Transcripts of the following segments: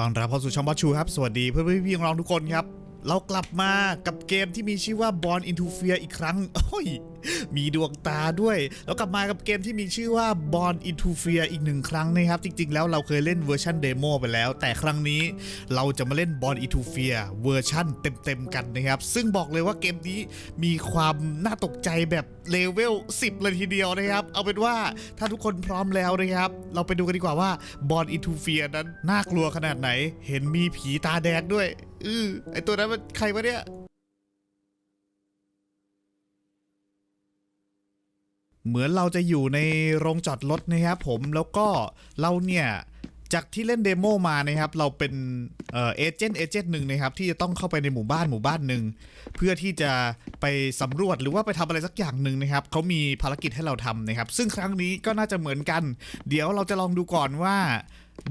ตอนรับเข้าสู่ช่องบอชูครับ สวัสดีเพื่อนๆพี่ๆน้องๆทุกคนครับ เรากลับมากับเกมที่มีชื่อว่า Born into Fear อีกครั้ง โอ้ยมีดวงตาด้วย แล้วกลับมากับเกมที่มีชื่อว่า Born into Fear อีกหนึ่งครั้งนะครับ จริง ๆ แล้วเราเคยเล่นเวอร์ชันเดโมไปแล้ว แต่ครั้งนี้เราจะมาเล่น Born into Fear เวอร์ชันเต็ม ๆ กันนะครับ ซึ่งบอกเลยว่าเกมนี้มีความน่าตกใจแบบเลเวล 10 เลยทีเดียวนะครับ เอาเป็นว่าถ้าทุกคนพร้อมแล้วนะครับ เราไปดูกันดีกว่าว่า Born into Fear นั้นน่ากลัวขนาดไหน เห็นมีผีตาแดงด้วย อือไอตัวนั้นมันใครวะเนี่ย เหมือนเราจะอยู่ในโรงจอดรถนะครับผมแล้วก็เราเนี่ยจากที่เล่นเดโมมานะครับ เราเป็นเอเจนต์เอเจนต์หนึ่งนะครับ ที่จะต้องเข้าไปในหมู่บ้านหมู่บ้านหนึ่งเพื่อที่จะไปสำรวจหรือว่าไปทำอะไรสักอย่างหนึ่งนะครับเขามีภารกิจให้เราทำนะครับ ซึ่งครั้งนี้ก็น่าจะเหมือนกัน เดี๋ยวเราจะลองดูก่อนว่า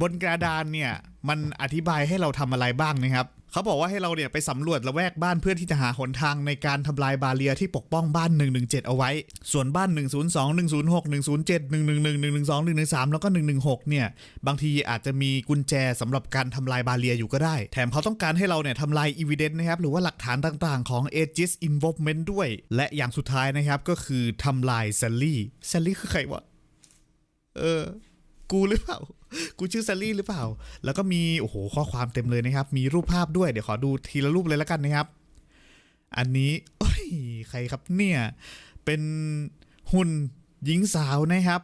บนกระดานเนี่ย มันอธิบายให้เราทำอะไรบ้างนะครับเขาบอกว่าให้เราเนี่ยไปสำรวจละแวกบ้านเพื่อที่จะหาหนทางในการทำลายบาเรียที่ปกป้องบ้าน 117 เอาไว้ ส่วนบ้าน 102 106 107 111 112 113 แล้วก็ 116 เนี่ย บางทีอาจจะมีกุญแจสำหรับการทำลายบาเรียอยู่ก็ได้ แถมเขาต้องการให้เราเนี่ยทำลายอีเวนต์นะครับหรือว่าหลักฐานต่างๆ ของ a g i s Involvement ด้วย และอย่างสุดท้ายนะครับก็คือทำลายแซลลี่แซลลี่คือใครวะเออกูหรือเปล่า กูชื่อแซลลี่หรือเปล่า แล้วก็มีโอ้โหข้อความเต็มเลยนะครับ มีรูปภาพด้วย เดี๋ยวขอดูทีละรูปเลยแล้วกันนะครับ อันนี้โอ้ยใครครับเนี่ย เป็นหุ่นหญิงสาวนะครับ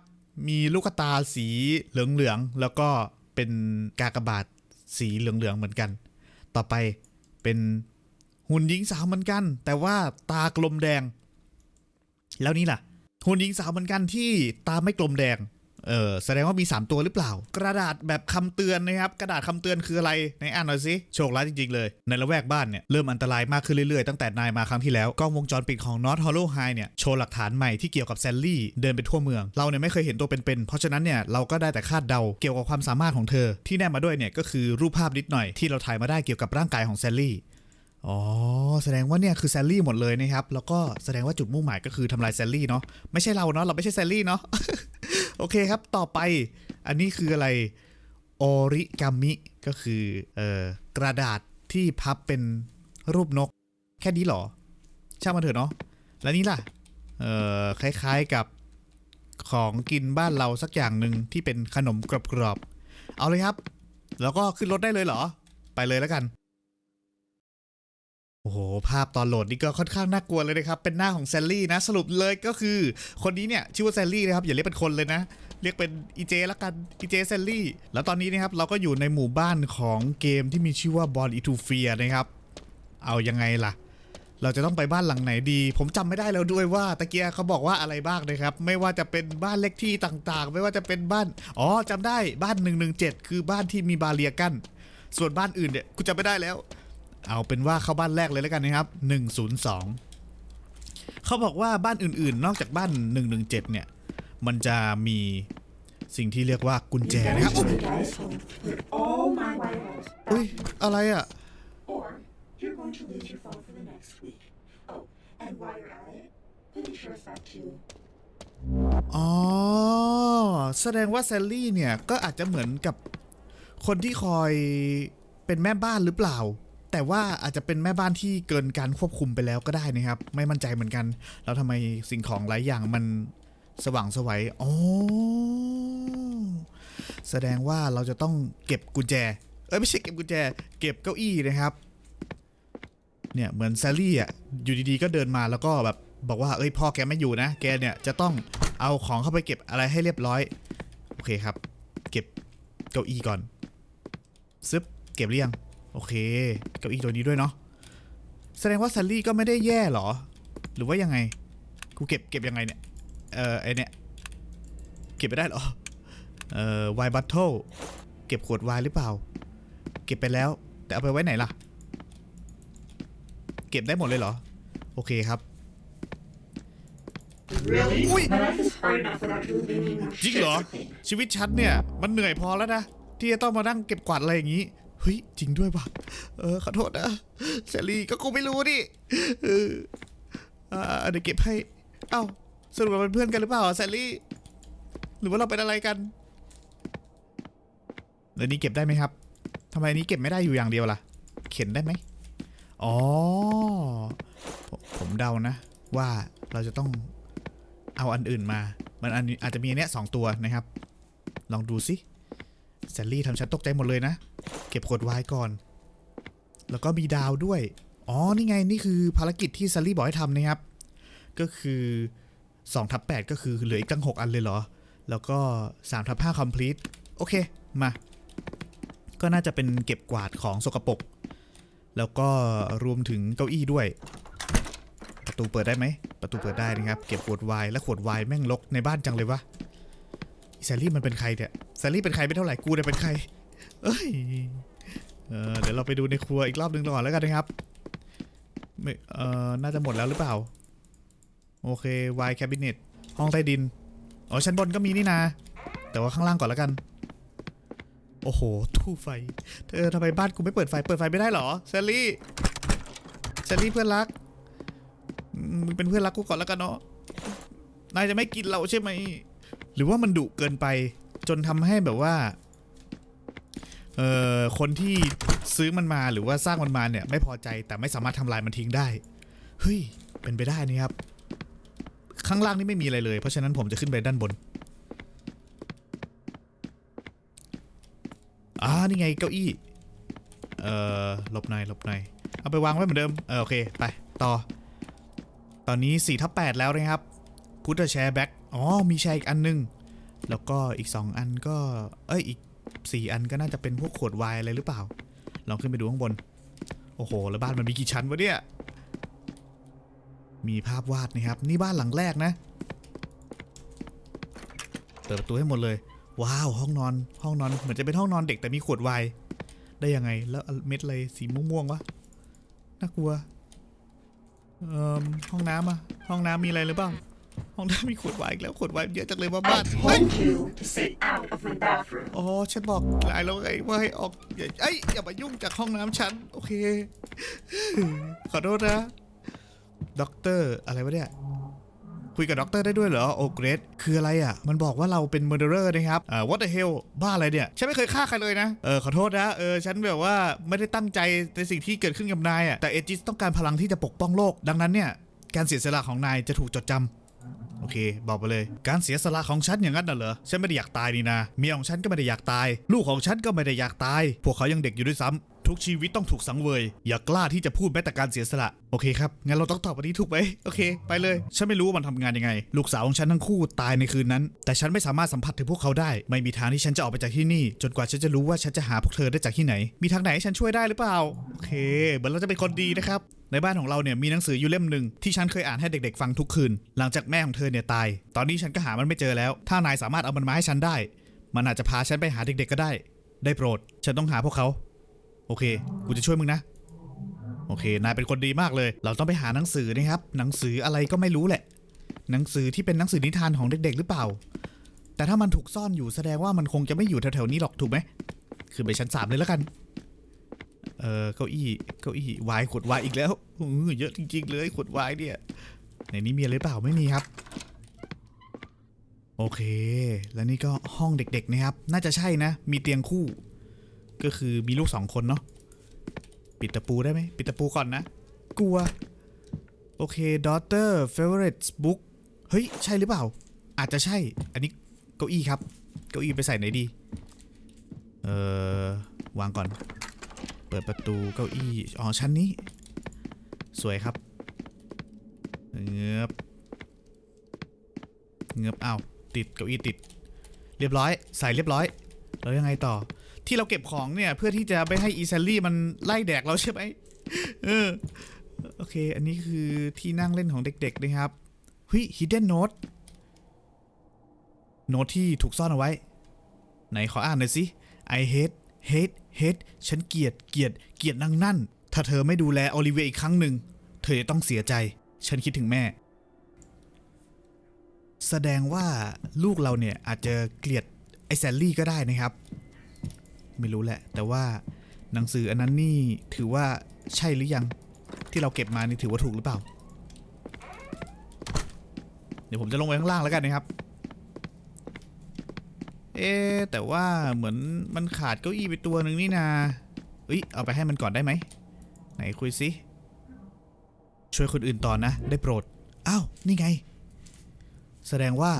มีลูกตาสีเหลืองๆ แล้วก็เป็นกากบาทสีเหลืองๆ เหมือนกัน ต่อไปเป็นหุ่นหญิงสาวเหมือนกัน แต่ว่าตากลมแดง แล้วนี่ล่ะ หุ่นหญิงสาวเหมือนกันที่ตาไม่กลมแดง เออแสดงว่ามี 3 ตัวหรือเปล่า กระดาษแบบคำเตือนนะครับ กระดาษคำเตือนคืออะไรไหนอ่านหน่อยสิโชคร้ายจริงๆเลย ในละแวกบ้านเนี่ยเริ่มอันตรายมากขึ้นเรื่อยๆ ตั้งแต่นายมาครั้งที่แล้ว กล้องวงจรปิดของ North Hollow High เนี่ยโชว์หลักฐานใหม่ที่เกี่ยวกับแซลลี่เดินไปทั่วเมือง เราเนี่ยไม่เคยเห็นตัวเป็นๆเพราะฉะนั้นเนี่ยเราก็ได้แต่คาดเดาเกี่ยวกับความสามารถของเธอ ที่แนบมาด้วยเนี่ยก็คือรูปภาพนิดหน่อยที่เราถ่ายมาได้เกี่ยวกับร่างกายของแซลลี่ อ๋อ แสดงว่าเนี่ยคือแซลลี่หมดเลยนะครับ แล้วก็แสดงว่าจุดมุ่งหมายก็คือทำลายแซลลี่เนาะ ไม่ใช่เราเนาะ เราไม่ใช่แซลลี่เนาะ โอเคครับ ต่อไป อันนี้คืออะไร โอริกามิ ก็คือ เอ่อ กระดาษที่พับเป็นรูปนก แค่นี้หรอ ช่างมันเถอะเนาะ แล้วนี่ล่ะ เอ่อ คล้ายๆกับของกินบ้านเราสักอย่างหนึ่งที่เป็นขนมกรอบๆ เอาเลยครับ แล้วก็ขึ้นรถได้เลยเหรอ ไปเลยแล้วกัน โอ้โห ภาพตอนโหลดนี่ก็ค่อนข้างน่ากลัวเลยนะครับ เป็นหน้าของแซลลี่นะ สรุปเลยก็คือ คนนี้เนี่ยชื่อว่าแซลลี่นะครับอย่าเรียกเป็นคนเลยนะ เรียกเป็นอีเจละกันอีเจแซลลี่ แล้วตอนนี้นะครับเราก็อยู่ในหมู่บ้านของเกมที่มีชื่อว่า Born into Fear นะครับ เอายังไงล่ะ เราจะต้องไปบ้านหลังไหนดี ผมจำไม่ได้แล้วด้วยว่าตะเกียเขาบอกว่าอะไรบ้างนะครับ ไม่ว่าจะเป็นบ้านเลขที่ต่างๆ ไม่ว่าจะเป็นบ้าน อ๋อจำได้บ้าน117คือบ้านที่มีบาเรียกั้นส่วนบ้านอื่นเนี่ยกูจำไม่ได้แล้ว เอาเป็นว่าเข้าบ้านแรกเลยแล้วกันนะครับ 102 เขาบอกว่าบ้านอื่นๆ นอกจากบ้าน 117 เนี่ย มันจะมีสิ่งที่เรียกว่ากุญแจนะครับ You guys hold with all my rivals, อุ้ยอะไรอะ or you're going to lose your phone for the next week. Oh, and while you're at it, pretty sure it's that too. อ๋อ แสดงว่าแซลลี่เนี่ย ก็อาจจะเหมือนกับคนที่คอยเป็นแม่บ้านหรือเปล่า แต่ว่าอาจจะเป็นแม่บ้านที่เกินการควบคุมไปแล้วก็ได้นะครับ ไม่มั่นใจเหมือนกัน แล้วทำไมสิ่งของหลายอย่างมันสว่างสวัยอ๋อแสดงว่าเราจะต้องเก็บกุญแจ เอ้ยไม่ใช่เก็บกุญแจ เก็บเก้าอี้นะครับ เนี่ยเหมือนแซลลี่อะอยู่ดีๆก็เดินมาแล้วก็แบบบอกว่าเอ้ยพ่อแกไม่อยู่นะ แกเนี่ยจะต้องเอาของเข้าไปเก็บอะไรให้เรียบร้อย โอเคครับ เก็บเก้าอี้ก่อนซึบเก็บหรือยัง โอเคเก้าอี้ตัวนี้ด้วยเนาะแสดงว่าแซลลี่ก็ไม่ได้แย่หรอ หรือว่ายังไงกูเก็บเก็บยังไงเนี่ย เออไอเนี่ย เก็บไม่ได้เหรอ เอ่อไวบัตเทิลเก็บขวดไวน์หรือเปล่า เก็บไปแล้ว แต่เอาไปไว้ไหนล่ะ เก็บได้หมดเลยเหรอ โอเคครับ Really? Wait. My life is hard enough without you leaving me more จริง shit เหรอ to clean. ชีวิตฉันเนี่ย มันเหนื่อยพอแล้วนะ ที่จะต้องมานั่งเก็บกวาดอะไรอย่างนี้ เฮ้ย จริงด้วยว่ะ เออ ขอโทษนะแซลลี่ก็กูไม่รู้ดิเอออ่าเดี๋ยวเก็บให้ เอ้าสรุปเราเป็นเพื่อนกันหรือเปล่าอะแซลลี่หรือว่าเราเป็นอะไรกันแล้วนี้เก็บได้ไหมครับทำไมอันนี้เก็บไม่ได้อยู่อย่างเดียวล่ะ เข็นได้ไหมอ๋อ ผมเดานะ ว่าเราจะต้องเอาอันอื่นมา มันอันอาจจะมีอันเนี้ยสองตัวนะครับ ลองดูสิแซลลี่ทำฉันตกใจหมดเลยนะ เก็บขวดไวน์ก่อน แล้วก็มีดาวด้วย อ๋อ นี่ไง นี่คือภารกิจที่ซัลลี่บอกให้ทำนะครับ ก็คือ2ทับ8ก็คือเหลืออีกตั้ง 6 อันเลยเหรอ แล้วก็3ทับ5 complete โอเค มา ก็น่าจะเป็นเก็บกวาดของสกปรก แล้วก็รวมถึงเก้าอี้ด้วย ประตูเปิดได้ไหม ประตูเปิดได้นะครับ เก็บขวดไวน์และขวดไวน์แม่งลกในบ้านจังเลยวะแซลลี่มันเป็นใครเนี่ยแซลลี่เป็นใครไม่เท่าไหร่ กูเนี่ยเป็นใคร เอ้ยเออเดี๋ยวเราไปดูในครัวอีกรอบหนึ่งก่อนแล้วกันนะครับไม่เออน่าจะหมดแล้วหรือเปล่า โอเค Y cabinet ห้องใต้ดิน อ๋อ ชั้นบนก็มีนี่นาแต่ว่าข้างล่างก่อนแล้วกัน โอ้โห ตู้ไฟ เธอทำไมบ้านกูไม่เปิดไฟ เปิดไฟไม่ได้หรอแซลลี่แซลลี่เพื่อนรักมมึงเป็นเพื่อนรักกูก่อนแล้วกันเนาะ นายจะไม่กินเราใช่ไหม หรือว่ามันดุเกินไป จนทำให้แบบว่า เอ่อคนที่ซื้อมันมาหรือว่าสร้างมันมาเนี่ยไม่พอใจแต่ไม่สามารถทำลายมันทิ้งได้เฮ้ยเป็นไปได้นี่ครับ ข้างล่างนี่ไม่มีอะไรเลย เพราะฉะนั้นผมจะขึ้นไปด้านบนอ่านี่ไงเก้าอี้เอ่อหลบหน่อยหลบหน่อยเอาไปวางไว้เหมือนเดิมเออโอเคไปต่อ ตอนนี้4ทับ8แล้วนะครับพุทธแชร์แบ็กอ๋อมีแชร์อีกอันนึง แล้วก็อีก 2 อันก็เอ้ยอีก 4อันก็น่าจะเป็นพวกขวดไวน์อะไรหรือเปล่า ลองขึ้นไปดูข้างบน โอ้โห แล้วบ้านมันมีกี่ชั้นวะเนี่ย มีภาพวาดนะครับ นี่บ้านหลังแรกนะ เปิดประตูให้หมดเลย ว้าว ห้องนอน ห้องนอน เหมือนจะเป็นห้องนอนเด็กแต่มีขวดไวน์ ได้ยังไง แล้วเม็ดอะไรสีม่วงๆวะ น่ากลัว เอ่อ ห้องน้ำอะห้องน้ำมีอะไรหรือเปล่า ห้องน้ำมีขวดไวน์อีกแล้วขวดไวน์เยอะจังเลยว่าบ้าน I told you to stay out of my bathroom. อ๋อฉันบอกหลายแล้วไงว่าให้ออกอย่าเอ้ยอย่ามายุ่งจากห้องน้ำฉัน โอเค ขอโทษนะด็อกเตอร์อะไรวะเนี่ย คุยกับด็อกเตอร์ได้ด้วยเหรอ โอเกรดคืออะไรอะ มันบอกว่าเราเป็น murderer นะครับอ่า what the hell บ้าอะไรเนี่ย ฉันไม่เคยฆ่าใครเลยนะ เออ ขอโทษนะ เออ ฉันแบบว่าไม่ได้ตั้งใจในสิ่งที่เกิดขึ้นกับนายอะ แต่เอจิสต้องการพลังที่จะปกป้องโลก ดังนั้นเนี่ย การเสียสละของนายจะถูกจดจำ โอเค บอกไปเลย การเสียสละของฉันอย่างนั้นน่ะเหรอ ฉันไม่ได้อยากตายนี่นะ เมียของฉันก็ไม่ได้อยากตาย ลูกของฉันก็ไม่ได้อยากตาย พวกเขายังเด็กอยู่ด้วยซ้ำ ทุกชีวิตต้องถูกสังเวย อย่ากล้าที่จะพูดแม้แต่การเสียสละ โอเคครับ งั้นเราต้องตอบวันนี้ถูกไหมโอเค ไปเลย ฉันไม่รู้ว่ามันทำงานยังไง ลูกสาวของฉันทั้งคู่ตายในคืนนั้น แต่ฉันไม่สามารถสัมผัสถึงพวกเขาได้ ไม่มีทางที่ฉันจะออกไปจากที่นี่ จนกว่าฉันจะรู้ว่าฉันจะหาพวกเธอได้จากที่ไหน มีทางไหนให้ฉันช่วยได้หรือเปล่า โอเค เหมือนเราจะเป็นคนดีนะครับในบ้านของเราเนี่ยมีหนังสืออยู่เล่มหนึ่งที่ฉันเคยอ่านให้เด็กๆฟังทุกคืน หลังจากแม่ของเธอเนี่ยตาย ตอนนี้ฉันก็หามันไม่เจอแล้ว ถ้านายสามารถเอามันมาให้ฉันได้ มันอาจจะพาฉันไปหาเด็กๆก็ได้ ได้โปรด ฉันต้องหาพวกเขา อเค กูจะช่วยมึงนะ โอเค นายเป็นคนดีมากเลย เราต้องไปหาหนังสือนะครับ หนังสืออะไรก็ไม่รู้แหละ หนังสือที่เป็นหนังสือนิทานของเด็ก ๆ หรือเปล่า แต่ถ้ามันถูกซ่อนอยู่แสดงว่ามันคงจะไม่อยู่แถวๆนี้หรอกถูกไหมคือไปชั้นสามเลยแล้วกัน เออเก้าอี้ เก้าอี้วายขวดวายอีกแล้วเยอะจริง ๆ เลยขวดวายเนี่ย ในนี้มีอะไรเปล่าไม่มีครับโอเค แล้วนี่ก็ห้องเด็กๆนะครับ น่าจะใช่นะ มีเตียงคู่ ก็คือมีลูกสองคนเนาะปิดตะปูได้ไหมปิดตะปูก่อนนะ กลัว โอเค daughter favorite book เฮ้ย ใช่หรือเปล่า อาจจะใช่ อันนี้เก้าอี้ครับ เก้าอี้ไปใส่ไหนดี เออวางก่อน เปิดประตูเก้าอี้ อ๋อ ชั้นนี้ สวยครับเงือบเงือบอ้าวติดเก้าอี้ติด เรียบร้อย ใส่เรียบร้อย แล้วยังไงต่อ ที่เราเก็บของเนี่ย เพื่อที่จะไม่ให้อีแซลลี่มันไล่แดกเราใช่ไหมเออโอเค อันนี้คือที่นั่งเล่นของเด็ก ๆ นะครับเฮ้ย hidden note โน้ตที่ถูกซ่อนเอาไว้ ไหนขออ่านหน่อยสิ I hate hate hate ฉันเกลียดเกลียดเกลียดนางนั่น ถ้าเธอไม่ดูแลโอลิเวียอีกครั้งหนึ่ง เธอจะต้องเสียใจ ฉันคิดถึงแม่ แสดงว่าลูกเราเนี่ยอาจจะเกลียดไอแซลลี่ก็ได้นะครับ ไม่รู้แหละ แต่ว่าหนังสืออันนั้นนี่ถือว่าใช่หรือยังที่เราเก็บมานี่ถือว่าถูกหรือเปล่า เดี๋ยวผมจะลงไปข้างล่างแล้วกันนะครับ เอ๊แต่ว่าเหมือนมันขาดเก้าอี้ไปตัวหนึ่งนี่นาเเอ้ยเอาไปให้มันก่อนได้ไหม ไหนคุยสิช่วยคนอื่นต่อนะ ได้โปรด อ้าว นี่ไง แสดงว่า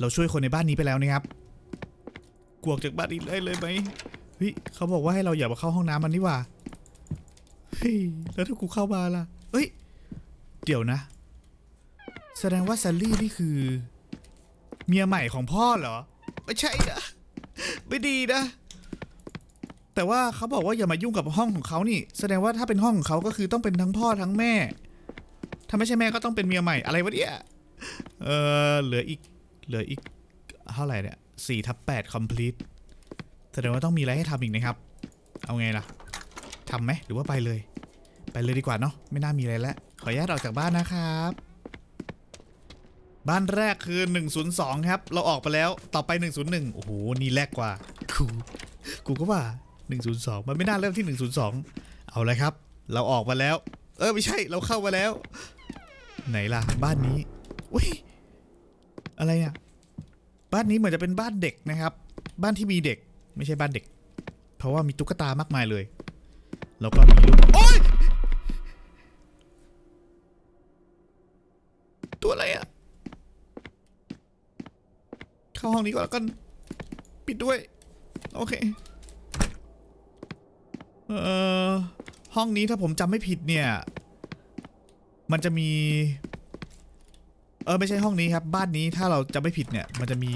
เราช่วยคนในบ้านนี้ไปแล้วนะครับ กวกจากบ้านนี้ได้เลยไหมเฮ้ยเขาบอกว่าให้เราอย่ามาเข้าห้องน้ำมันนี่หว่าเฮ้ยแล้วถ้ากูเข้ามาล่ะเอ้ย เดี๋ยวนะ แสดงว่าแซลลี่นี่คือ เมียใหม่ของพ่อเหรอ ไม่ใช่นะไม่ดีนะ แต่ว่าเขาบอกว่าอย่ามายุ่งกับห้องของเขานี่ แสดงว่าถ้าเป็นห้องของเขาก็คือต้องเป็นทั้งพ่อทั้งแม่ ถ้าไม่ใช่แม่ก็ต้องเป็นเมียใหม่อะไรวะเนี่ยเออเหลืออีก เหลืออีกเท่าไหร่เนี่ย สี่ทับแปด complete แสดงว่าต้องมีอะไรให้ทำอีกนะครับ เอาไงล่ะทำไหมหรือว่าไปเลย ไปเลยดีกว่าเนาะไม่น่ามีอะไรแล้ว ขออนุญาตออกจากบ้านนะครับ บ้านแรกคือ 102 ครับ เราออกไปแล้วต่อไป 101 โอ้โห นี่แรกกว่ากูกูก็ว่า 102 มันไม่น่าเริ่มที่ 102 เอาเลยครับ เราออกมาแล้ว เออไม่ใช่เราเข้ามาแล้ว ไหนล่ะบ้านนี้อุ้ยอะไรอะ บ้านนี้เหมือนจะเป็นบ้านเด็กนะครับ บ้านที่มีเด็กไม่ใช่บ้านเด็ก เพราะว่ามีตุ๊กตามากมายเลย แล้วก็มีลูกโอ๊ยตัวอะไรอะเข้าห้องนี้ก่อนแล้วกันปิดด้วย โอเค เอ่อ ห้องนี้ถ้าผมจำไม่ผิดเนี่ย มันจะมี เออไม่ใช่ห้องนี้ครับ บ้านนี้ถ้าเราจำไม่ผิดเนี่ย มันจะมี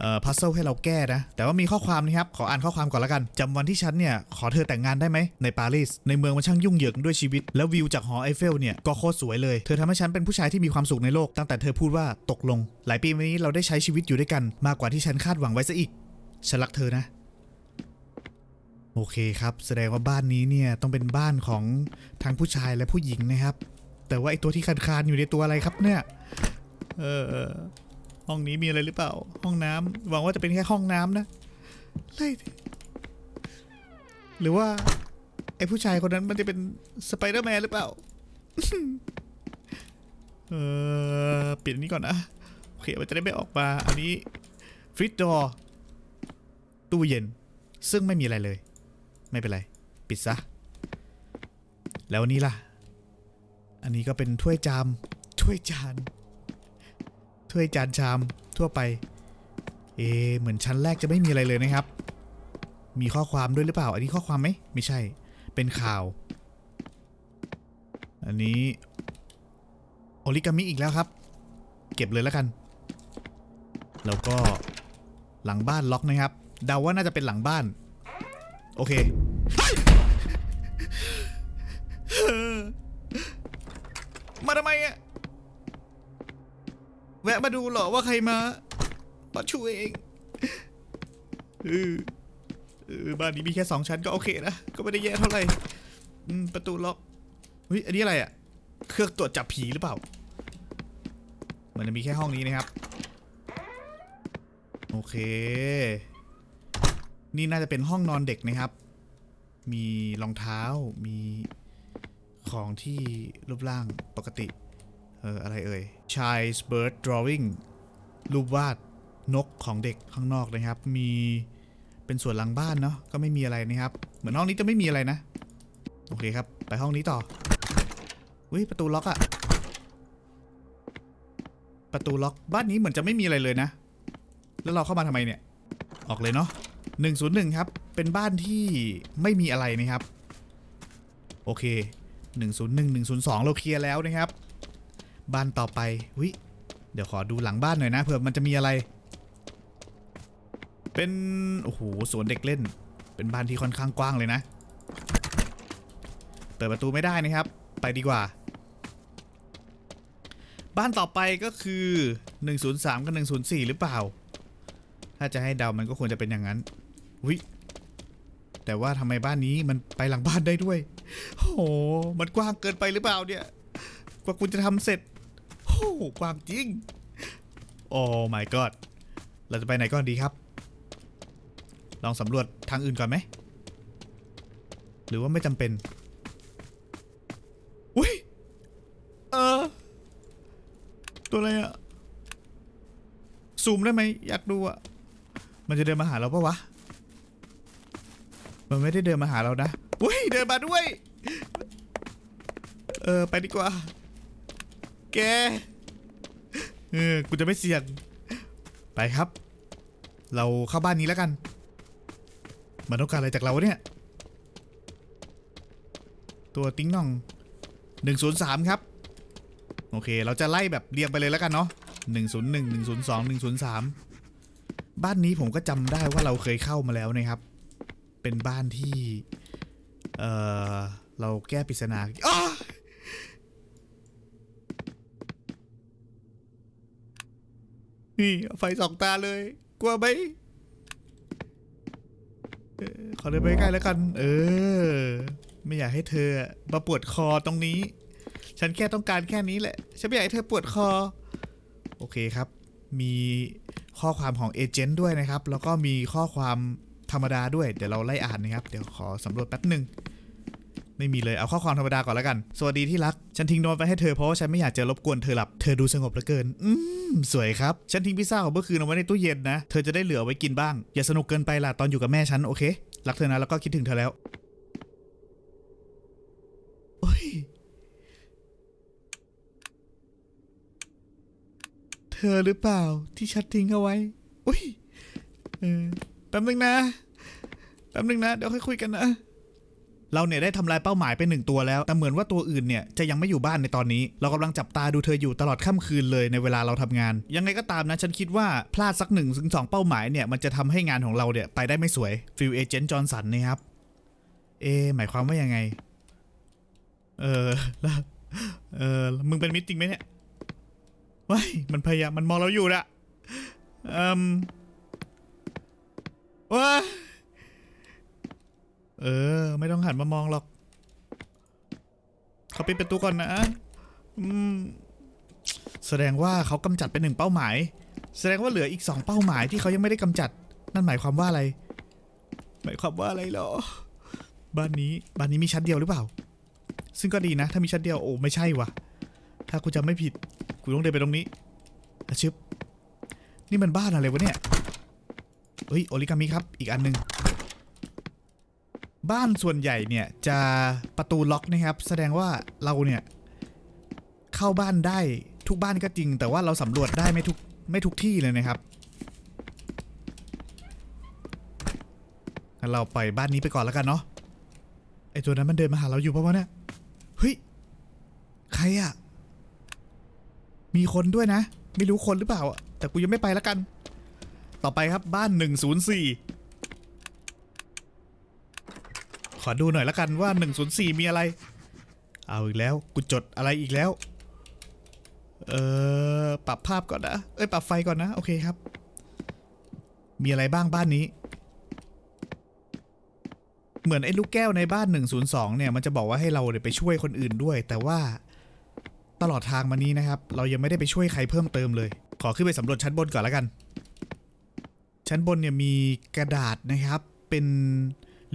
เอ่อพัซเซิลให้เราแก้นะ แต่ว่ามีข้อความนะครับ ขออ่านข้อความก่อนละกัน จำวันที่ฉันเนี่ย ขอเธอแต่งงานได้ไหม ในปารีส ในเมืองมันช่างยุ่งเหยิงด้วยชีวิต แล้ววิวจากหอไอเฟลเนี่ย ก็โคตรสวยเลย เธอทำให้ฉันเป็นผู้ชายที่มีความสุขในโลก ตั้งแต่เธอพูดว่าตกลง หลายปีมานี้เราได้ใช้ชีวิตอยู่ด้วยกัน มากกว่าที่ฉันคาดหวังไว้ซะอีก ฉันรักเธอนะ โอเคครับ แสดงว่าบ้านนี้เนี่ยต้องเป็นบ้านของทั้งผู้ชายและผู้หญิงนะครับ แต่ว่าไอตัวที่คานๆอยู่ในตัวอะไรครับเนี่ย เออห้องนี้มีอะไรหรือเปล่า ห้องน้ำหวังว่าจะเป็นแค่ห้องน้ำนะไล่หรือว่า ไอ้ผู้ชายคนนั้นมันจะเป็นสไปเดอร์แมนหรือเปล่า เออปิดอันนี้ก่อนนะโอเคมันจะได้ไม่ออกมา อันนี้ฟริดดอร์ตู้เย็น ซึ่งไม่มีอะไรเลย ไม่เป็นไร ปิดซะ แล้วอันนี้ล่ะ อันนี้ก็เป็นถ้วยจามถ้วยจานถ้วยจานชามทั่วไป เอเหมือนชั้นแรกจะไม่มีอะไรเลยนะครับ มีข้อความด้วยหรือเปล่า อันนี้ข้อความไหมไม่ใช่ เป็นข่าว อันนี้โอริกามิอีกแล้วครับ เก็บเลยแล้วกัน แล้วก็หลังบ้านล็อกนะครับ เดาว่าน่าจะเป็นหลังบ้าน โอเคเฮ้ยเออมาทำไมอะ แวะมาดูเหรอว่าใครมามาช่วยเองเออเออบ้านนี้มีแค่สองชั้นก็โอเคนะก็ไม่ได้แย่เท่าไหร่อืมประตูล็อกเฮ้ยอันนี้อะไรอะ่ะ เครื่องตรวจจับผีหรือเปล่า มันจะมีแค่ห้องนี้นะครับ โอเค นี่น่าจะเป็นห้องนอนเด็กนะครับ มีรองเท้ามีของที่รูปร่างปกติ เอออะไรเอ่ย Child's Bird Drawing รูปวาดนกของเด็กข้างนอกนะครับ มีเป็นส่วนหลังบ้านเนาะก็ไม่มีอะไรนะครับ เหมือนห้องนี้จะไม่มีอะไรนะ โอเคครับ ไปห้องนี้ต่ออุ้ยประตูล็อกอะประตูล็อกบ้านนี้เหมือนจะไม่มีอะไรเลยนะ แล้วเราเข้ามาทำไมเนี่ย ออกเลยเนาะ101 ครับ เป็นบ้านที่ไม่มีอะไรนะครับ โอเค 101 102 เราเคลียร์แล้วนะครับ บ้านต่อไปวิเดี๋ยวขอดูหลังบ้านหน่อยนะเผื่อมันจะมีอะไร เป็น โอ้โหสวนเด็กเล่น เป็นบ้านที่ค่อนข้างกว้างเลยนะ เปิดประตูไม่ได้นะครับ ไปดีกว่า บ้านต่อไปก็คือ 103 กับ 104 หรือเปล่า ถ้าจะให้เดามันก็ควรจะเป็นอย่างนั้นวิแต่ว่าทำไมบ้านนี้มันไปหลังบ้านได้ด้วยโอ้โหมันกว้างเกินไปหรือเปล่าเนี่ยกว่าคุณจะทำเสร็จ โอ้โหกว้างจริง โอ้ my god เราจะไปไหนก่อนดีครับ ลองสำรวจทางอื่นก่อนไหม หรือว่าไม่จำเป็น อุ้ย เออ ตัวอะไรอะซูมได้ไหมอยากดูอะมันจะเดินมาหาเราปะวะ มันไม่ได้เดินมาหาเรานะ อุ้ย เดินมาด้วย เออ ไปดีกว่า แก เออกูจะไม่เสี่ยง ไปครับ เราเข้าบ้านนี้แล้วกัน มันต้องการอะไรจากเราเนี่ย ตัวติ้งน่องหนึ่งศูนย์สามครับ โอเค เราจะไล่แบบเรียงไปเลยแล้วกันเนาะหนึ่งศูนย์หนึ่งหนึ่งศูนย์สองหนึ่งศูนย์สามบ้านนี้ผมก็จำได้ว่าเราเคยเข้ามาแล้วนะครับ เป็นบ้านที่ เออเราแก้ปริศนาอ้า นี่เอาไฟสองตาเลย กลัวไหมเออขอเดินไปใกล้แล้วกัน เออ ไม่อยากให้เธอมาปวดคอตรงนี้ ฉันแค่ต้องการแค่นี้แหละ ฉันไม่อยากให้เธอปวดคอ โอเคครับ มีข้อความของเอเจนต์ด้วยนะครับ แล้วก็มีข้อความธรรมดาด้วย เดี๋ยวเราไล่อ่านนะครับ เดี๋ยวขอสำรวจแป๊บหนึ่ง ไม่มีเลยเอาข้อความธรรมดาก่อนแล้วกัน สวัสดีที่รัก ฉันทิ้งโน้ตไปให้เธอเพราะว่าฉันไม่อยากจะรบกวนเธอหลับ เธอดูสงบเหลือเกิน อืมสวยครับ ฉันทิ้งพิซซ่าของเมื่อคืนเอาไว้ในตู้เย็นนะ เธอจะได้เหลือไว้กินบ้าง อย่าสนุกเกินไปล่ะตอนอยู่กับแม่ฉันโอเค รักเธอนะแล้วก็คิดถึงเธอแล้วโอ้ยเธอหรือเปล่าที่ชัดทิ้งเอาไว้อุ้ยเออแป๊บนึงนะแป๊บนึงนะ เดี๋ยวค่อยคุยกันนะ เราเนี่ยได้ทำลายเป้าหมายไปหนึ่งตัวแล้ว แต่เหมือนว่าตัวอื่นเนี่ยจะยังไม่อยู่บ้านในตอนนี้ เรากำลังจับตาดูเธออยู่ตลอดค่ำคืนเลยในเวลาเราทำงาน ยังไงก็ตามนะฉันคิดว่าพลาดสักหนึ่งถึงสองเป้าหมายเนี่ยมันจะทำให้งานของเราเนี่ยไปได้ไม่สวยฟิลเอเจนต์จอห์นสันนะครับเอหมายความว่ายังไง เออแล้วเออมึงเป็นมิตรจริงไหมเนี่ยว้ายมันพยายามมันมองเราอยู่นะเอืมว้า เออ ไม่ต้องหันมามองหรอกเขาปิดประตูก่อนนะอืมแสดงว่าเขากำจัดไปหนึ่งเป้าหมาย แสดงว่าเหลืออีกสองเป้าหมายที่เขายังไม่ได้กำจัด นั่นหมายความว่าอะไร หมายความว่าอะไรหรอ บ้านนี้บ้านนี้มีชั้นเดียวหรือเปล่า ซึ่งก็ดีนะ ถ้ามีชั้นเดียวโอ้ไม่ใช่วะถ้ากูจำไม่ผิดกูต้องเดินไปตรงนี้อะชึบนี่มันบ้านอะไรวะเนี่ยเฮ้ยโอริกามิครับ อีกอันหนึ่ง บ้านส่วนใหญ่เนี่ยจะประตูล็อกนะครับ แสดงว่าเราเนี่ยเข้าบ้านได้ทุกบ้านก็จริง แต่ว่าเราสำรวจได้ไม่ทุกไม่ทุกที่เลยนะครับงั้นเราปล่อยบ้านนี้ไปก่อนแล้วกันเนาะไอตัวนั้นมันเดินมาหาเราอยู่ปะวะเนี่ยเฮ้ยใครอะมีคนด้วยนะ ไม่รู้คนหรือเปล่า แต่กูยังไม่ไปแล้วกัน ต่อไปครับบ้าน 104 ขอดูหน่อยล้วกันว่า 104 มีอะไร เอาอีกแล้ว กูจดอะไรอีกแล้ว เออปรับภาพก่อนนะ เอ้ย ปรับไฟก่อนนะ โอเคครับ มีอะไรบ้างบ้านนี้ เหมือนไอ้ลูกแก้วในบ้าน 102 เนี่ย มันจะบอกว่าให้เราไปช่วยคนอื่นด้วย แต่ว่าตลอดทางมานี้นะครับ เรายังไม่ได้ไปช่วยใครเพิ่มเติมเลย ขอขึ้นไปสำรวจชั้นบนก่อนแล้วกัน ชั้นบนเนี่ยมีกระดาษนะครับ เป็น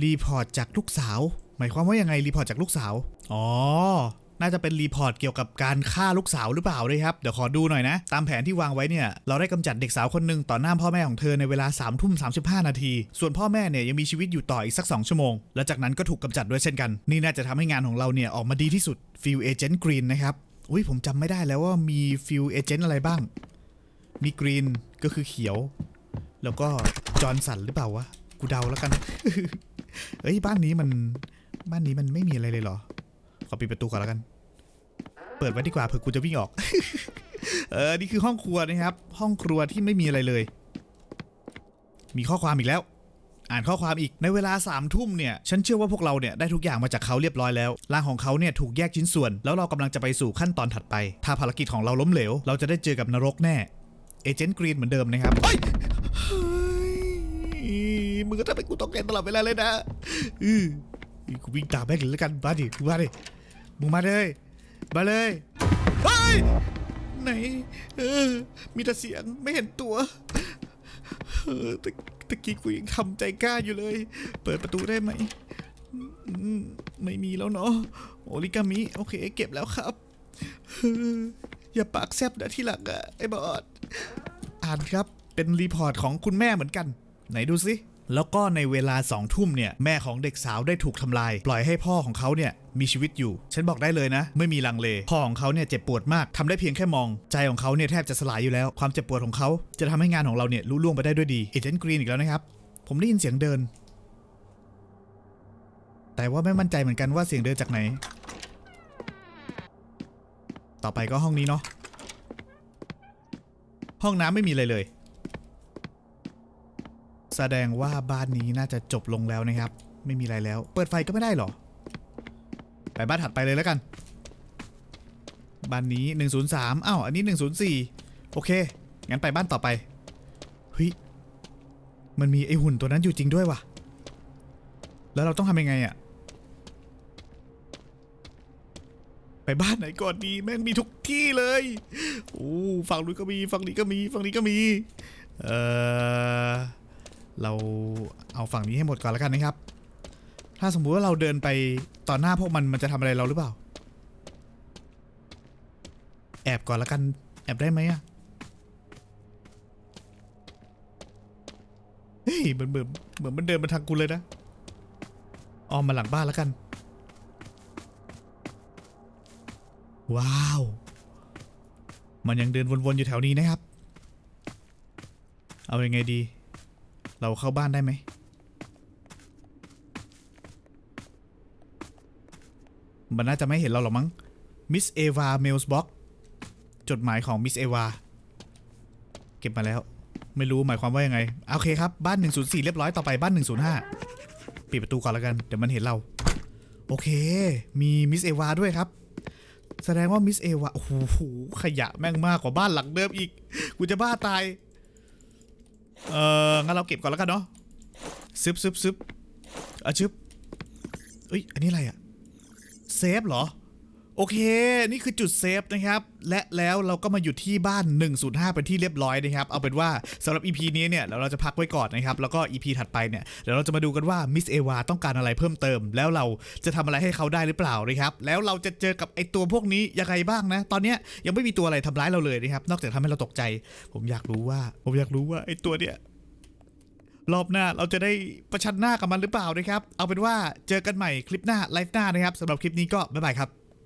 รีพอร์ตจากลูกสาว หมายความว่ายังไงรีพอร์ตจากลูกสาว อ๋อ น่าจะเป็นรีพอร์ตเกี่ยวกับการฆ่าลูกสาวหรือเปล่าด้วยครับ เดี๋ยวขอดูหน่อยนะ ตามแผนที่วางไว้เนี่ย เราได้กำจัดเด็กสาวคนหนึ่งต่อหน้าพ่อแม่ของเธอในเวลา3ามทุ่มสานาที ส่วนพ่อแม่เนี่ยยังมีชีวิตอยู่ต่ออีกสัก 2 ชั่วโมง และจากนั้นก็ถูกกำจัดด้วยเช่นกัน นี่น่าจะทำให้งานของเราเนี่ยออกมาดีที่สุดฟิลเอเจนต์กรีนนะครับ อุ้ยผมจำไม่ได้แล้วว่ามีฟิลเอเจนต์อะไรบ้าง มีกรีนก็คือเขียว แล้วก็จอร์นสันหรือเปล่าวะ กูเดาแล้วกัน เอ้ยบ้านนี้มันบ้านนี้มันไม่มีอะไรเลยเหรอ ขอปิดประตูก่อนแล้วกัน เปิดไว้ดีกว่าเผื่อกูจะวิ่งออก เออนี่คือห้องครัวนะครับ ห้องครัวที่ไม่มีอะไรเลย มีข้อความอีกแล้ว อ่านข้อความอีกในเวลาสามทุ่มเนี่ยฉันเชื่อว่าพวกเราเนี่ยได้ทุกอย่างมาจากเขาเรียบร้อยแล้วร่างของเขาเนี่ยถูกแยกชิ้นส่วน แล้วเรากำลังจะไปสู่ขั้นตอนถัดไป ถ้าภารกิจของเราล้มเหลว เราจะได้เจอกับนรกแน่เอเจนต์กรีนเหมือนเดิมนะครับเฮ้ย มึงก็ทำให้กูต้องเกตลอดเวลาเลยนะอือกูวิ่งตามแม่งเลยแล้วกันมาดิมาดิมึงมาเลยมาเลยเฮ้ยไหนเออมีแต่เสียงไม่เห็นตัวเออตะตะกี้กูยังทำใจกล้าอยู่เลย เปิดประตูได้ไหมอืมไม่มีแล้วเนาะโอริกามิโอเค เก็บแล้วครับเอออย่าปากแซบนะที่หลังอะไอ้บอสอ่านครับเป็นรีพอร์ตของคุณแม่เหมือนกัน ไหนดูสิ แล้วก็ในเวลาสองทุ่มเนี่ยแม่ของเด็กสาวได้ถูกทำลาย ปล่อยให้พ่อของเขาเนี่ยมีชีวิตอยู่ ฉันบอกได้เลยนะ ไม่มีลังเล พ่อของเขาเนี่ยเจ็บปวดมากทำได้เพียงแค่มอง ใจของเขาเนี่ยแทบจะสลายอยู่แล้ว ความเจ็บปวดของเขาจะทำให้งานของเราเนี่ยลุล่วงไปได้ด้วยดีเอเจนต์กรีนอีกแล้วนะครับ ผมได้ยินเสียงเดิน แต่ว่าไม่มั่นใจเหมือนกันว่าเสียงเดินจากไหน ต่อไปก็ห้องนี้เนาะห้องน้ำไม่มีอะไรเลย แสดงว่าบ้านนี้น่าจะจบลงแล้วนะครับ ไม่มีอะไรแล้ว เปิดไฟก็ไม่ได้หรอ ไปบ้านถัดไปเลยแล้วกัน บ้านนี้ 103อ้าวอันนี้ 104 โอเค งั้นไปบ้านต่อไปเฮ้ยมันมีไอหุ่นตัวนั้นอยู่จริงด้วยว่ะ แล้วเราต้องทำยังไงอะไปบ้านไหนก่อนดีแม่งมีทุกที่เลยโอ้ฝั่งนู้นก็มีฝั่งนี้ก็มีฝั่งนี้ก็มี เอ่อ เราเอาฝั่งนี้ให้หมดก่อนแล้วกันนะครับ ถ้าสมมุติว่าเราเดินไปต่อหน้าพวกมันมันจะทำอะไรเราหรือเปล่า แอบก่อนแล้วกัน แอบได้ไหมอะเฮ้ยเหมือนเหมือนเหมือนมันเดินมาทางกูเลยนะออมมาหลังบ้านแล้วกัน ว้าว มันยังเดินวนๆอยู่แถวนี้นะครับ เอาอยังไงดี เราเข้าบ้านได้ไหมมันน่าจะไม่เห็นเราหรอกมั้งมิสเอวาเมลส์บ็อกจดหมายของมิสเอวาเก็บมาแล้ว ไม่รู้หมายความว่ายังไง โอเคครับ บ้าน 104 เรียบร้อยต่อไปบ้าน 105 ปิดประตูก่อนแล้วกัน เดี๋ยวมันเห็นเรา โอเค มีมิสเอวาด้วยครับ แสดงว่ามิสเอวาโอ้โหขยะแม่งมากกว่าบ้านหลังเดิมอีก กูจะบ้าตาย เอองั้นเราเก็บก่อนแล้วกันเนาะซึบซึบซึบอะชึบเอ้ย อันนี้อะไรอะเซฟเหรอ โอเค นี่คือจุดเซฟนะครับ และแล้วเราก็มาอยู่ที่บ้าน 105 เป็นที่เรียบร้อยนะครับ เอาเป็นว่าสำหรับ EP นี้เนี่ยเดี๋ยวเราจะพักไว้ก่อนนะครับ แล้วก็ EP ถัดไปเนี่ยเดี๋ยวเราจะมาดูกันว่ามิสเอวาต้องการอะไรเพิ่มเติม แล้วเราจะทำอะไรให้เขาได้หรือเปล่านะครับ แล้วเราจะเจอกับไอตัวพวกนี้ยังไงบ้างนะ ตอนเนี้ยยังไม่มีตัวอะไรทำร้ายเราเลยนะครับ นอกจากทำให้เราตกใจ ผมอยากรู้ว่า ผมอยากรู้ว่าไอตัวเนี้ยรอบหน้าเราจะได้ประชันหน้ากับมันหรือเปล่านะครับ เอาเป็นว่าเจอกันใหม่คลิปหน้าไลฟ์หน้านะครับสำหรับคลิปนี้ก็บ๊ายบายครับ